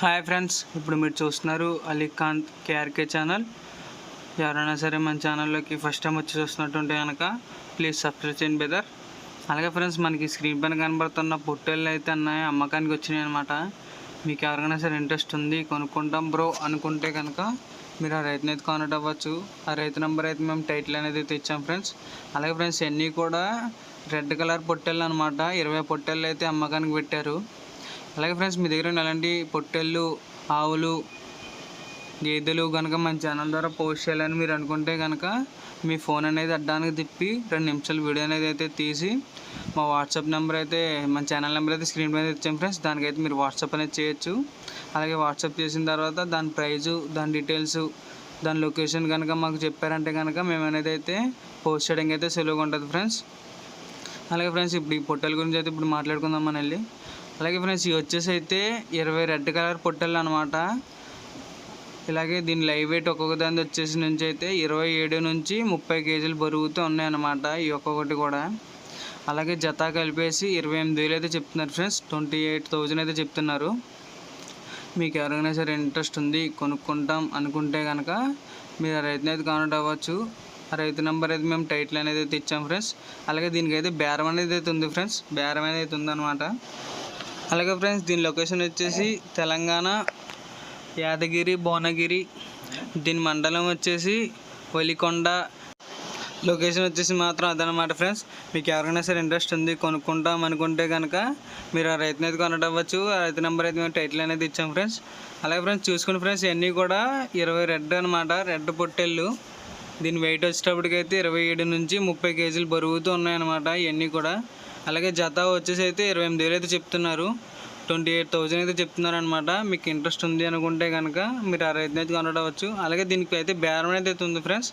Hi friends ఇప్పుడు మీరు చూస్తున్నారు అలీఖాంత్ కేఆర్కే ఛానల్ ఎవరైనా సరే మన ఛానల్లోకి ఫస్ట్ టైం వచ్చి చూస్తున్నట్టుంటే కనుక ప్లీజ్ సబ్స్క్రైబ్ చేయండి బెదర్ అలాగే ఫ్రెండ్స్ మనకి స్క్రీన్ పైన కనబడుతున్న పొట్టేళ్ళు అయితే అన్నాయి అమ్మకానికి వచ్చినాయి అనమాట మీకు ఎవరికైనా సరే ఇంట్రెస్ట్ ఉంది కొనుక్కుంటాం బ్రో అనుకుంటే కనుక మీరు ఆ రైతుని అయితే కాంటాక్ట్ అవ్వచ్చు. ఆ రైతు నెంబర్ అయితే మేము టైటిల్ అనేది తెచ్చాం ఫ్రెండ్స్ అలాగే ఫ్రెండ్స్ అన్నీ కూడా రెడ్ కలర్ పొట్టేళ్ళు అనమాట ఇరవై పొట్టేళ్ళు అయితే అమ్మకానికి పెట్టారు. అలాగే ఫ్రెండ్స్ మీ దగ్గర ఉన్న అలాంటి పొట్టెళ్ళు ఆవులు గేదెలు కనుక మన ఛానల్ ద్వారా పోస్ట్ చేయాలని మీరు అనుకుంటే కనుక మీ ఫోన్ అనేది అడ్డానికి తిప్పి రెండు నిమిషాలు వీడియో అనేది అయితే తీసి మా వాట్సాప్ నెంబర్ అయితే మన ఛానల్ నెంబర్ అయితే స్క్రీన్ మీద ఇచ్చాం ఫ్రెండ్స్ దానికైతే మీరు వాట్సాప్ అనేది చేయొచ్చు. అలాగే వాట్సాప్ చేసిన తర్వాత దాని ప్రైజు దాని డీటెయిల్స్ దాని లొకేషన్ కనుక మాకు చెప్పారంటే కనుక మేము అనేది అయితే పోస్ట్ చేయడానికి అయితే సులువుగా ఉంటుంది ఫ్రెండ్స్. అలాగే ఫ్రెండ్స్ ఇప్పుడు ఈ పొట్టెల గురించి అయితే ఇప్పుడు మాట్లాడుకుందాం మన వెళ్ళి అలాగే ఫ్రెండ్స్ ఇవి వచ్చేసి అయితే ఇరవై రెడ్ కలర్ పొట్టెలు అనమాట ఇలాగే దీని లైవ్ వెయిట్ ఒక్కొక్క దాని వచ్చేసి నుంచి అయితే ఇరవై ఏడు నుంచి ముప్పై కేజీలు బరుగుతూ ఉన్నాయన్నమాట ఈ ఒక్కొక్కటి కూడా. అలాగే జత కలిపేసి ఇరవై ఎనిమిది వేలు అయితే చెప్తున్నారు ఫ్రెండ్స్ ట్వంటీ ఎయిట్ థౌజండ్ అయితే చెప్తున్నారు. మీకు ఎవరైనా సరే ఇంట్రెస్ట్ ఉంది కొనుక్కుంటాం అనుకుంటే కనుక మీరు ఆ రైతుని అయితే కాంటాక్ట్ అవ్వచ్చు. ఆ రైతు నెంబర్ అయితే మేము టైటిల్ అనేది అయితే ఇచ్చాం ఫ్రెండ్స్. అలాగే దీనికి అయితే బేరం అనేది అయితే ఉంది ఫ్రెండ్స్ బేరం అనేది అయితే ఉందన్నమాట. అలాగే ఫ్రెండ్స్ దీని లొకేషన్ వచ్చేసి తెలంగాణ యాదగిరి భువనగిరి దీని మండలం వచ్చేసి వలికొండ. లొకేషన్ వచ్చేసి మాత్రం అదనమాట ఫ్రెండ్స్. మీకు ఎవరైనా సరే ఇంట్రెస్ట్ ఉంది కొనుక్కుంటాం అనుకుంటే కనుక మీరు ఆ రైతుని అయితే కొనడం ఆ రైతు నెంబర్ అయితే మేము టైటిల్ అనేది ఇచ్చాం ఫ్రెండ్స్. అలాగే ఫ్రెండ్స్ చూసుకుని ఫ్రెండ్స్ ఇవన్నీ కూడా ఇరవై రెడ్ అనమాట రెడ్ పొట్టెళ్ళు. దీని వెయిట్ వచ్చేటప్పటికైతే ఇరవై ఏడు నుంచి ముప్పై కేజీలు బరువుతూ ఉన్నాయన్నమాట ఇవన్నీ కూడా. అలాగే జత వచ్చేసి అయితే ఇరవై ఎనిమిది వేలు అయితే చెప్తున్నారు. ట్వంటీ ఎయిట్ థౌజండ్ అయితే చెప్తున్నారు అనమాట మీకు ఇంట్రెస్ట్ ఉంది అనుకుంటే కనుక మీరు ఆ రైతుని అయితే కనడవచ్చు. అలాగే దీనికి అయితే బేరం అనేది అయితే ఉంది ఫ్రెండ్స్.